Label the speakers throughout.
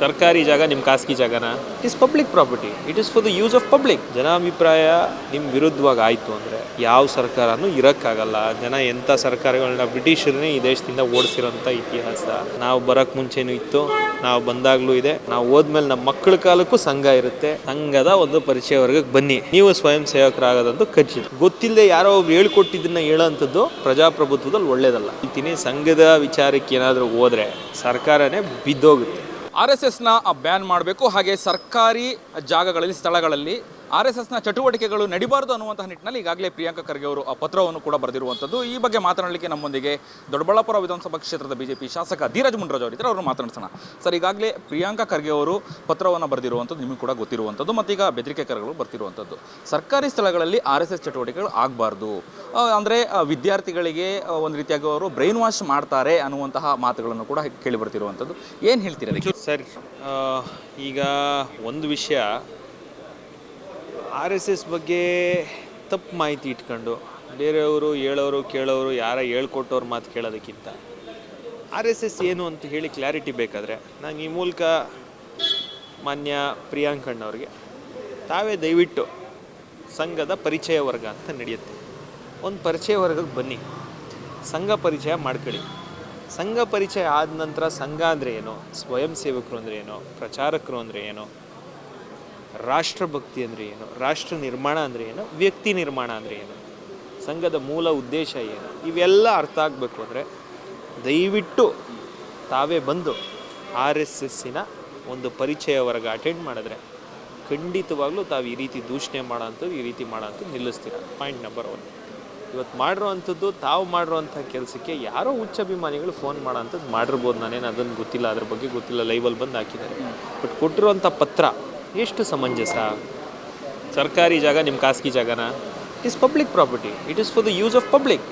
Speaker 1: ಸರ್ಕಾರಿ ಜಾಗ ನಿಮ್ಮ ಖಾಸಗಿ ಜಾಗನ? It is public property it is for the use of public ಜನಾಭಿಪ್ರಾಯ ನಿಮ್ಮ ವಿರುದ್ಧವಾಗಿ ಆಯಿತು ಅಂದರೆ ಯಾವ ಸರ್ಕಾರನೂ ಇರೋಕ್ಕಾಗಲ್ಲ. ಜನ ಎಂಥ ಸರ್ಕಾರಗಳನ್ನ ಬ್ರಿಟಿಷರನ್ನೇ ಈ ದೇಶದಿಂದ ಓಡಿಸಿರೋಂಥ ಇತಿಹಾಸ. ನಾವು ಬರೋಕ್ಕೆ ಮುಂಚೆನೂ ಇತ್ತು ನಾವು ಬಂದಾಗಲೂ ಇದೆ. ನಾವು ಹೋದ್ಮೇಲೆ ನಮ್ಮ ಮಕ್ಕಳ ಕಾಲಕ್ಕೂ ಸಂಘ ಇರುತ್ತೆ. ಸಂಘದ ಒಂದು ಪರಿಚಯ ವರ್ಗಕ್ಕೆ ಬನ್ನಿ. ನೀವು ಸ್ವಯಂ ಸೇವಕರಾಗೋದಂತೂ ಖಚಿತ. ಗೊತ್ತಿಲ್ಲದೆ ಯಾರೋ ಒಬ್ರು ಹೇಳ್ಕೊಟ್ಟಿದ್ದನ್ನ ಹೇಳೋಂಥದ್ದು ಪ್ರಜಾಪ್ರಭುತ್ವದಲ್ಲಿ ಒಳ್ಳೇದಲ್ಲ. ಇತ್ತೀನಿ ಸಂಘದ ವಿಚಾರಕ್ಕೆ ಏನಾದರೂ ಹೋದ್ರೆ ಸರ್ಕಾರನೇ ಬಿದ್ದೋಗುತ್ತೆ.
Speaker 2: ಆರ್ ಎಸ್ ಎಸ್ನ ಬ್ಯಾನ್ ಮಾಡಬೇಕು. ಹಾಗೆ ಸರ್ಕಾರಿ ಜಾಗಗಳಲ್ಲಿ ಸ್ಥಳಗಳಲ್ಲಿ ಆರ್ ಎಸ್ ಎಸ್ನ ಚಟುವಟಿಕೆಗಳು ನಡಿಬಾರದು ಅನ್ನುವಂತಹ ನಿಟ್ಟಿನಲ್ಲಿ ಈಗಾಗಲೇ ಪ್ರಿಯಾಂಕಾ ಖರ್ಗೆ ಅವರು ಆ ಪತ್ರವನ್ನು ಕೂಡ ಬರೆದಿರುವಂಥದ್ದು. ಈ ಬಗ್ಗೆ ಮಾತನಾಡಲಿಕ್ಕೆ ನಮ್ಮೊಂದಿಗೆ ದೊಡ್ಡಬಳ್ಳಾಪುರ ವಿಧಾನಸಭಾ ಕ್ಷೇತ್ರದ ಬಿಜೆಪಿ ಶಾಸಕ ಧೀರಜ್ ಮುಂಡ್ರಾಜ್ ಅವರಿದ್ದರೆ ಅವರು ಮಾತನಾಡಿಸೋಣ. ಸರ್, ಈಗಾಗಲೇ ಪ್ರಿಯಾಂಕಾ ಖರ್ಗೆ ಅವರು ಪತ್ರವನ್ನು ಬರೆದಿರುವಂಥದ್ದು ನಿಮಗೆ ಕೂಡ ಗೊತ್ತಿರುವಂಥದ್ದು ಈಗ ಬೆದರಿಕೆ ಕರೆಗಳು ಬರ್ತಿರುವಂಥದ್ದು. ಸರ್ಕಾರಿ ಸ್ಥಳಗಳಲ್ಲಿ ಆರ್ ಎಸ್ ಎಸ್ ಚಟುವಟಿಕೆಗಳು ಆಗಬಾರ್ದು. ಅಂದರೆ ವಿದ್ಯಾರ್ಥಿಗಳಿಗೆ ಒಂದು ರೀತಿಯಾಗಿ ಅವರು ಬ್ರೈನ್ ವಾಶ್ ಮಾಡ್ತಾರೆ ಅನ್ನುವಂತಹ ಮಾತುಗಳನ್ನು ಕೂಡ ಕೇಳಿ ಬರ್ತಿರುವಂಥದ್ದು. ಏನು ಹೇಳ್ತೀರಿ
Speaker 1: ಸರ್ ಈಗ ಒಂದು ವಿಷಯ ಆರ್ ಎಸ್ ಎಸ್ ಬಗ್ಗೆ ತಪ್ಪು ಮಾಹಿತಿ ಇಟ್ಕೊಂಡು ಬೇರೆಯವರು ಹೇಳೋರು ಕೇಳೋರು ಯಾರ ಹೇಳ್ಕೊಟ್ಟವ್ರ ಮಾತು ಕೇಳೋದಕ್ಕಿಂತ ಆರ್ ಎಸ್ ಎಸ್ ಏನು ಅಂತ ಹೇಳಿ ಕ್ಲಾರಿಟಿ ಬೇಕಾದರೆ ನಾನು ಈ ಮೂಲಕ ಮಾನ್ಯ ಪ್ರಿಯಾಂಕಣ್ಣವ್ರಿಗೆ ತಾವೇ ದಯವಿಟ್ಟು ಸಂಘದ ಪರಿಚಯ ವರ್ಗ ಅಂತ ನಡೆಯುತ್ತೆ. ಒಂದು ಪರಿಚಯ ವರ್ಗಕ್ಕೆ ಬನ್ನಿ. ಸಂಘ ಪರಿಚಯ ಮಾಡ್ಕೊಳ್ಳಿ. ಸಂಘ ಪರಿಚಯ ಆದ ನಂತರ ಸಂಘ ಅಂದರೆ ಏನು? ಸ್ವಯಂ ಸೇವಕರು ಅಂದರೆ ಏನು? ಪ್ರಚಾರಕರು ಅಂದರೆ ಏನು? ರಾಷ್ಟ್ರಭಕ್ತಿ ಅಂದರೆ ಏನು? ರಾಷ್ಟ್ರ ನಿರ್ಮಾಣ ಅಂದರೆ ಏನು? ವ್ಯಕ್ತಿ ನಿರ್ಮಾಣ ಅಂದರೆ ಏನು? ಸಂಘದ ಮೂಲ ಉದ್ದೇಶ ಏನು? ಇವೆಲ್ಲ ಅರ್ಥ ಆಗಬೇಕು ಅಂದರೆ ದಯವಿಟ್ಟು ತಾವೇ ಬಂದು ಆರ್ ಎಸ್ ಎಸ್ಸಿನ ಒಂದು ಪರಿಚಯ ವರ್ಗ ಅಟೆಂಡ್ ಮಾಡಿದ್ರೆ ಖಂಡಿತವಾಗ್ಲೂ ತಾವು ಈ ರೀತಿ ದೂಷಣೆ ಮಾಡೋಂಥದ್ದು ಈ ರೀತಿ ಮಾಡೋಂಥದ್ದು ನಿಲ್ಲಿಸ್ತೀರ? ಪಾಯಿಂಟ್ ನಂಬರ್ ಒನ್ ಇವತ್ತು ಮಾಡಿರೋವಂಥದ್ದು, ತಾವು ಮಾಡಿರೋವಂಥ ಕೆಲಸಕ್ಕೆ ಯಾರೋ ಹುಚ್ಚಭಿಮಾನಿಗಳು ಫೋನ್ ಮಾಡೋಂಥದ್ದು ಮಾಡಿರ್ಬೋದು. ನಾನೇನು ಅದನ್ನು ಗೊತ್ತಿಲ್ಲ, ಅದ್ರ ಬಗ್ಗೆ ಗೊತ್ತಿಲ್ಲ ಲೈವಲ್ಲಿ ಬಂದು ಹಾಕಿದ್ದಾರೆ. ಬಟ್ ಕೊಟ್ಟಿರುವಂಥ ಪತ್ರ ಎಷ್ಟು ಸಮಂಜಸ? ಸರ್ಕಾರಿ ಜಾಗ ನಿಮ್ಮ ಖಾಸಗಿ ಜಾಗನ? It is public property it is for the use of public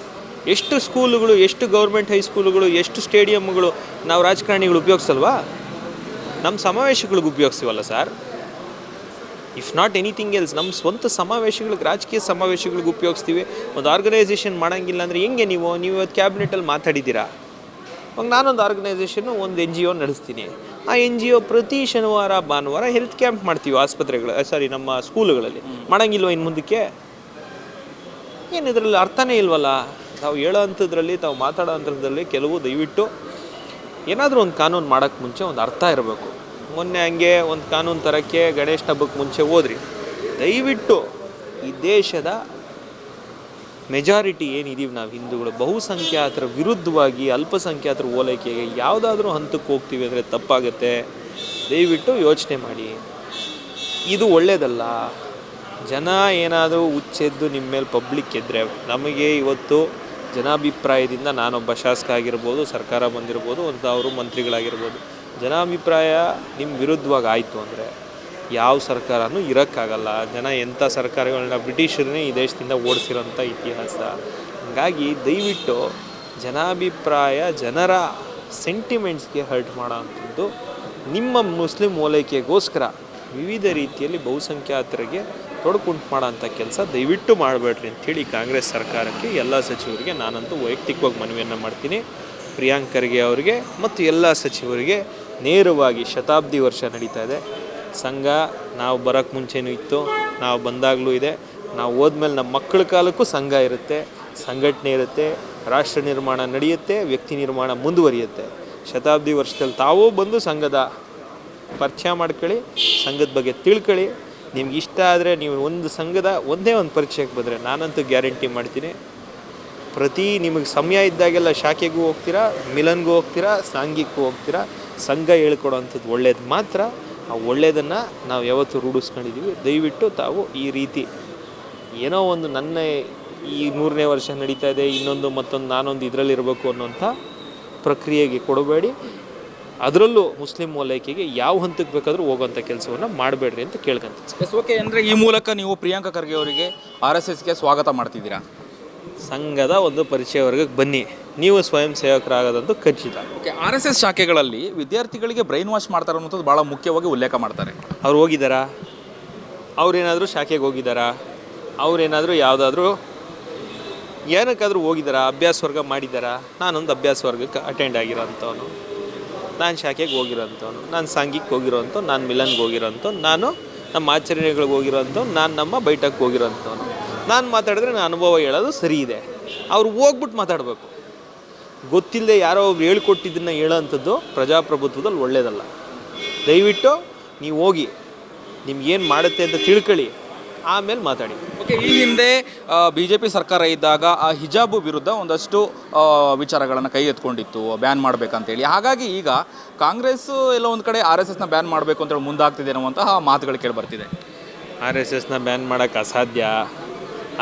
Speaker 1: ಎಷ್ಟು ಸ್ಕೂಲುಗಳು, ಎಷ್ಟು ಗೌರ್ಮೆಂಟ್ ಹೈಸ್ಕೂಲುಗಳು ಎಷ್ಟು ಸ್ಟೇಡಿಯಮ್ಗಳು ನಾವು ರಾಜಕಾರಣಿಗಳು ಉಪಯೋಗಿಸಲ್ವಾ? ನಮ್ಮ ಸಮಾವೇಶಗಳಿಗೆ ಉಪಯೋಗಿಸ್ತೀವಲ್ಲ sir? If not anything else ನಮ್ಮ ಸ್ವಂತ ಸಮಾವೇಶಗಳಿಗೆ, ರಾಜಕೀಯ ಸಮಾವೇಶಗಳಿಗೆ ಉಪಯೋಗಿಸ್ತೀವಿ. ಒಂದು ಆರ್ಗನೈಸೇಷನ್ ಮಾಡೋಂಗಿಲ್ಲ ಅಂದರೆ ಹೆಂಗೆ ನೀವು? ನೀವು ಇವತ್ತು ಕ್ಯಾಬಿನೆಟಲ್ಲಿ ಮಾತಾಡಿದ್ದೀರಾ? ಅವಾಗ ನಾನೊಂದು ಆರ್ಗನೈಸೇಷನ್ನು ಒಂದು ಎನ್ ಜಿ ಒ ನಡೆಸ್ತೀನಿ. ಆ ಎನ್ ಜಿ ಒ ಪ್ರತಿ ಶನಿವಾರ ಭಾನುವಾರ ಹೆಲ್ತ್ ಕ್ಯಾಂಪ್ ಮಾಡ್ತೀವಿ ಆಸ್ಪತ್ರೆಗಳು ಸಾರಿ ನಮ್ಮ ಸ್ಕೂಲುಗಳಲ್ಲಿ. ಮಾಡೋಂಗಿಲ್ವ ಇನ್ನು ಮುಂದಕ್ಕೆ? ಏನು ಇದರಲ್ಲಿ ಅರ್ಥನೇ ಇಲ್ವಲ್ಲ? ತಾವು ಹೇಳೋ ಅಂಥದ್ರಲ್ಲಿ ತಾವು ಮಾತಾಡೋ ಅಂಥದ್ರಲ್ಲಿ ಕೆಲವು ದಯವಿಟ್ಟು ಏನಾದರೂ ಒಂದು ಕಾನೂನು ಮಾಡೋಕ್ಕೆ ಮುಂಚೆ ಒಂದು ಅರ್ಥ ಇರಬೇಕು. ಮೊನ್ನೆ ಹಂಗೆ ಒಂದು ಕಾನೂನು ತರೋಕ್ಕೆ ಗಣೇಶ ಹಬ್ಬಕ್ಕೆ ಮುಂಚೆ ಹೋದ್ರಿ. ದಯವಿಟ್ಟು ಈ ದೇಶದ ಮೆಜಾರಿಟಿ ಏನಿದೀವಿ ನಾವು ಹಿಂದೂಗಳು? ಬಹುಸಂಖ್ಯಾತರ ವಿರುದ್ಧವಾಗಿ ಅಲ್ಪಸಂಖ್ಯಾತರ ಓಲೈಕೆಗೆ ಯಾವುದಾದ್ರೂ ಹಂತಕ್ಕೆ ಹೋಗ್ತೀವಿ ಅಂದರೆ ತಪ್ಪಾಗುತ್ತೆ. ದಯವಿಟ್ಟು ಯೋಚನೆ ಮಾಡಿ. ಇದು ಒಳ್ಳೆಯದಲ್ಲ ಜನ ಏನಾದರೂ ಹುಚ್ಚೆದ್ದು ನಿಮ್ಮ ಮೇಲೆ ಪಬ್ಲಿಕ್ ಇದ್ದರೆ ನಮಗೆ ಇವತ್ತು ಜನಾಭಿಪ್ರಾಯದಿಂದ ನಾನೊಬ್ಬ ಶಾಸಕ ಆಗಿರ್ಬೋದು, ಸರ್ಕಾರ ಬಂದಿರ್ಬೋದು ಒಂದು ಅವರು ಮಂತ್ರಿಗಳಾಗಿರ್ಬೋದು. ಜನಾಭಿಪ್ರಾಯ ನಿಮ್ಮ ವಿರುದ್ಧವಾಗಿ ಆಯಿತು ಅಂದರೆ. ಯಾವ ಸರ್ಕಾರನೂ ಇರೋಕ್ಕಾಗಲ್ಲ. ಜನ ಎಂಥ ಸರ್ಕಾರಗಳನ್ನ ಬ್ರಿಟಿಷರನ್ನೇ ಈ ದೇಶದಿಂದ ಓಡಿಸಿರೋಂಥ ಇತಿಹಾಸ. ಹಾಗಾಗಿ ದಯವಿಟ್ಟು ಜನಾಭಿಪ್ರಾಯ, ಜನರ ಸೆಂಟಿಮೆಂಟ್ಸ್ಗೆ ಹರ್ಟ್ ಮಾಡೋ ಅಂಥದ್ದು ನಿಮ್ಮ ಮುಸ್ಲಿಂ ಓಲೈಕೆಗೋಸ್ಕರ ವಿವಿಧ ರೀತಿಯಲ್ಲಿ ಬಹುಸಂಖ್ಯಾತರಿಗೆ ತೊಡಕುಂಟು ಮಾಡೋಂಥ ಕೆಲಸ ದಯವಿಟ್ಟು ಮಾಡಬೇಡ್ರಿ ಅಂಥೇಳಿ ಕಾಂಗ್ರೆಸ್ ಸರ್ಕಾರಕ್ಕೆ ಎಲ್ಲ ಸಚಿವರಿಗೆ ನಾನಂತೂ ವೈಯಕ್ತಿಕವಾಗಿ ಮನವಿಯನ್ನು ಮಾಡ್ತೀನಿ. ಪ್ರಿಯಾಂಕ್ ಖರ್ಗೆ ಅವರಿಗೆ ಮತ್ತು ಎಲ್ಲ ಸಚಿವರಿಗೆ ನೇರವಾಗಿ ಶತಾಬ್ದಿ ವರ್ಷ ನಡೀತಾ ಇದೆ. ಸಂಘ ನಾವು ಬರೋಕ್ಕೆ ಮುಂಚೆನೂ ಇತ್ತು, ನಾವು ಬಂದಾಗಲೂ ಇದೆ. ನಾವು ಹೋದ್ಮೇಲೆ ನಮ್ಮ ಮಕ್ಕಳ ಕಾಲಕ್ಕೂ ಸಂಘ ಇರುತ್ತೆ, ಸಂಘಟನೆ ಇರುತ್ತೆ, ರಾಷ್ಟ್ರ ನಿರ್ಮಾಣ ನಡೆಯುತ್ತೆ, ವ್ಯಕ್ತಿ ನಿರ್ಮಾಣ ಮುಂದುವರಿಯುತ್ತೆ. ಶತಾಬ್ದಿ ವರ್ಷದಲ್ಲಿ ತಾವೂ ಬಂದು ಸಂಘದ ಪರಿಚಯ ಮಾಡ್ಕೊಳ್ಳಿ, ಸಂಘದ ಬಗ್ಗೆ ತಿಳ್ಕೊಳ್ಳಿ. ನಿಮ್ಗೆ ಇಷ್ಟ ಆದರೆ ನೀವು ಒಂದು ಸಂಘದ ಒಂದೇ ಒಂದು ಪರಿಚಯಕ್ಕೆ ಬಂದರೆ ನಾನಂತೂ ಗ್ಯಾರಂಟಿ ಮಾಡ್ತೀನಿ. ಪ್ರತಿ ನಿಮಗೆ ಸಮಯ ಇದ್ದಾಗೆಲ್ಲ ಶಾಖೆಗೂ ಹೋಗ್ತೀರಾ, ಮಿಲನ್ಗೂ ಹೋಗ್ತೀರಾ ಸಾಂಗಿಗೂ ಹೋಗ್ತೀರಾ, ಸಂಘ ಹೇಳ್ಕೊಡೋ ಅಂಥದ್ದು ಒಳ್ಳೇದು ಮಾತ್ರ. ಆ ಒಳ್ಳೆಯದನ್ನು ನಾವು ಯಾವತ್ತೂ ರೂಢಿಸ್ಕೊಂಡಿದ್ದೀವಿ. ದಯವಿಟ್ಟು ತಾವು ಈ ರೀತಿ ಏನೋ ಒಂದು ನನ್ನ ಈ ಮೂರನೇ ವರ್ಷ ನಡೀತಾ ಇದೆ ಇನ್ನೊಂದು ಮತ್ತೊಂದು ನಾನೊಂದು ಇದರಲ್ಲಿರಬೇಕು ಅನ್ನೋಂಥ ಪ್ರಕ್ರಿಯೆಗೆ ಕೊಡಬೇಡಿ. ಅದರಲ್ಲೂ ಮುಸ್ಲಿಂ ವಲಯಕ್ಕೆ ಯಾವ ಹಂತಕ್ಕೆ ಬೇಕಾದರೂ ಹೋಗೋಂಥ ಕೆಲಸವನ್ನು ಮಾಡಬೇಡ್ರಿ ಅಂತ ಕೇಳ್ಕೊಂತೀನಿ.
Speaker 2: ಎಸ್ ಓಕೆ ಅಂದರೆ ಈ ಮೂಲಕ ನೀವು ಪ್ರಿಯಾಂಕಾ ಖರ್ಗೆ ಅವರಿಗೆ ಆರ್ ಎಸ್ ಎಸ್ಗೆ ಸ್ವಾಗತ ಮಾಡ್ತಿದ್ದೀರಾ?
Speaker 1: ಸಂಘದ ಒಂದು ಪರಿಚಯ ವರ್ಗಕ್ಕೆ ಬನ್ನಿ. ನೀವು ಸ್ವಯಂ ಸೇವಕರಾಗದಂತೂ ಖಚಿತ.
Speaker 2: ಓಕೆ ಆರ್ ಎಸ್ ಎಸ್ ಶಾಖೆಗಳಲ್ಲಿ ವಿದ್ಯಾರ್ಥಿಗಳಿಗೆ ಬ್ರೈನ್ ವಾಶ್ ಮಾಡ್ತಾರೆ ಅನ್ನೋದು ಭಾಳ ಮುಖ್ಯವಾಗಿ ಉಲ್ಲೇಖ ಮಾಡ್ತಾರೆ.
Speaker 1: ಅವ್ರು ಹೋಗಿದ್ದಾರಾ? ಅವ್ರೇನಾದರೂ ಶಾಖೆಗೆ ಹೋಗಿದ್ದಾರಾ? ಅವ್ರೇನಾದರೂ ಯಾವುದಾದ್ರೂ ಏನಕ್ಕಾದರೂ ಹೋಗಿದ್ದಾರಾ? ಅಭ್ಯಾಸ ವರ್ಗ ಮಾಡಿದ್ದಾರಾ? ನಾನೊಂದು ಅಭ್ಯಾಸ ವರ್ಗಕ್ಕೆ ಅಟೆಂಡ್ ಆಗಿರೋ ಅಂಥವನು ನಾನು ಶಾಖೆಗೆ ಹೋಗಿರೋಂಥವನು. ನಾನು ಸಾಂಘಿಕ್ ಹೋಗಿರೋಂಥ ನಾನು ಮಿಲನ್ಗೆ ಹೋಗಿರೋಂಥ ನಾನು ನಮ್ಮ ಆಚರಣೆಗಳಿಗೆ ಹೋಗಿರೋಂಥ ನಾನು ನಮ್ಮ ಬೈಟಕ್ಕೆ ಹೋಗಿರೋಂಥವ್ನು. ನಾನು ಮಾತಾಡಿದ್ರೆ ನನ್ನ ಅನುಭವ ಹೇಳೋದು ಸರಿ ಇದೆ. ಅವ್ರು ಹೋಗ್ಬಿಟ್ಟು ಮಾತಾಡಬೇಕು. ಗೊತ್ತಿಲ್ಲದೆ ಯಾರೋ ಒಬ್ರು ಹೇಳ್ಕೊಟ್ಟಿದ್ದನ್ನು ಹೇಳೋವಂಥದ್ದು ಪ್ರಜಾಪ್ರಭುತ್ವದಲ್ಲಿ ಒಳ್ಳೆಯದಲ್ಲ ದಯವಿಟ್ಟು ನೀವು ಹೋಗಿ ನಿಮ್ಗೇನು ಮಾಡುತ್ತೆ ಅಂತ ತಿಳ್ಕೊಳ್ಳಿ ಆಮೇಲೆ ಮಾತಾಡಿ.
Speaker 2: ಓಕೆ ಈ ಹಿಂದೆ ಬಿ ಜೆ ಪಿ ಸರ್ಕಾರ ಇದ್ದಾಗ ಆ ಹಿಜಾಬು ವಿರುದ್ಧ ಒಂದಷ್ಟು ವಿಚಾರಗಳನ್ನು ಕೈ ಎತ್ಕೊಂಡಿತ್ತು ಬ್ಯಾನ್ ಮಾಡಬೇಕಂತೇಳಿ. ಹಾಗಾಗಿ ಈಗ ಕಾಂಗ್ರೆಸ್ ಎಲ್ಲ ಒಂದು ಕಡೆ ಆರ್ ಎಸ್ ಎಸ್ನ ಬ್ಯಾನ್ ಮಾಡಬೇಕು ಅಂತೇಳಿ ಮುಂದಾಗ್ತಿದೆ ಅನ್ನುವಂತಹ ಮಾತುಗಳು ಕೇಳಿ ಬರ್ತಿದೆ.
Speaker 1: ಆರ್ ಎಸ್ ಎಸ್ನ ಬ್ಯಾನ್ ಮಾಡೋಕ್ಕೆ ಅಸಾಧ್ಯ.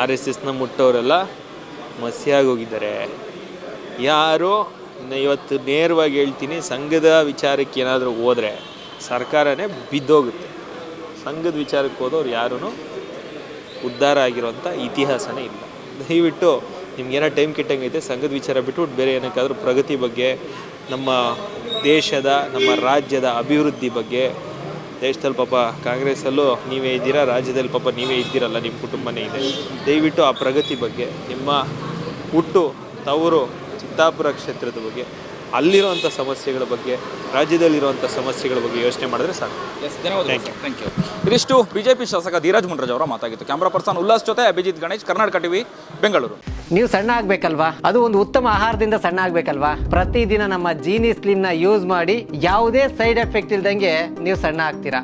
Speaker 1: ಆರ್ ಎಸ್ ಎಸ್ನ ಮುಟ್ಟೋರೆಲ್ಲ ಮಸಿಯಾಗಿ ಹೋಗಿದ್ದಾರೆ. ಯಾರು? ಇವತ್ತು ನೇರವಾಗಿ ಹೇಳ್ತೀನಿ, ಸಂಘದ ವಿಚಾರಕ್ಕೆ ಏನಾದರೂ ಹೋದರೆ ಸರ್ಕಾರನೇ ಬಿದ್ದೋಗುತ್ತೆ. ಸಂಘದ ವಿಚಾರಕ್ಕೆ ಹೋದವ್ರು ಯಾರೂ ಉದ್ಧಾರ ಆಗಿರೋಂಥ ಇತಿಹಾಸನೇ ಇಲ್ಲ. ದಯವಿಟ್ಟು ನಿಮ್ಗೇನೋ ಟೈಮ್ ಕೆಟ್ಟಂಗೈತೆ, ಸಂಘದ ವಿಚಾರ ಬಿಟ್ಬಿಟ್ಟು ಬೇರೆ ಏನಕ್ಕಾದರೂ ಪ್ರಗತಿ ಬಗ್ಗೆ, ನಮ್ಮ ದೇಶದ, ನಮ್ಮ ರಾಜ್ಯದ ಅಭಿವೃದ್ಧಿ ಬಗ್ಗೆ. ದೇಶದಲ್ಲಿ ಪಾಪ ಕಾಂಗ್ರೆಸ್ಸಲ್ಲೂ ನೀವೇ ಇದ್ದೀರಾ, ರಾಜ್ಯದಲ್ಲಿ ಪಾಪ ನೀವೇ ಇದ್ದೀರಲ್ಲ, ನಿಮ್ಮ ಕುಟುಂಬನೇ ಇದೆ. ದಯವಿಟ್ಟು ಆ ಪ್ರಗತಿ ಬಗ್ಗೆ ನಿಮ್ಮ ಹುಟ್ಟು, ತವರು ಚಿತ್ತಾಪುರ ಕ್ಷೇತ್ರದ ಬಗ್ಗೆ ಅಲ್ಲಿರುವಂಥ ಸಮಸ್ಯೆಗಳ ಬಗ್ಗೆ ರಾಜ್ಯದಲ್ಲಿರುವಂಥ ಸಮಸ್ಯೆಗಳ ಬಗ್ಗೆ ಯೋಚನೆ ಮಾಡಿದ್ರೆ ಸಾಕು.
Speaker 2: ಎಸ್ ಯು ಥ್ಯಾಂಕ್ ಯು ಇದಿಷ್ಟು ಬಿಜೆಪಿ ಶಾಸಕ ಧೀರಾಜ್ ಮುಂಡ್ರಾಜ್ ಅವರ ಮಾತಾಗಿತ್ತು. ಕ್ಯಾಮ್ರಾ ಪರ್ಸನ್ ಉಲ್ಲಾಸ್ ಜೊತೆ ಅಭಿಜಿತ್ ಗಣೇಶ್ ಕರ್ನಾಟಕ ಟಿವಿ ಬೆಂಗಳೂರು.
Speaker 3: ನೀವು ಸಣ್ಣ ಆಗ್ಬೇಕಲ್ವಾ? ಅದು ಒಂದು ಉತ್ತಮ ಆಹಾರದಿಂದ ಸಣ್ಣ ಆಗ್ಬೇಕಲ್ವಾ? ಪ್ರತಿದಿನ ನಮ್ಮ ಜೀನಿ ಸ್ಲಿಮ್ನ ಯೂಸ್ ಮಾಡಿ ಯಾವುದೇ ಸೈಡ್ ಎಫೆಕ್ಟ್ ಇಲ್ದಂಗೆ ನೀವು ಸಣ್ಣ ಆಗ್ತೀರಾ?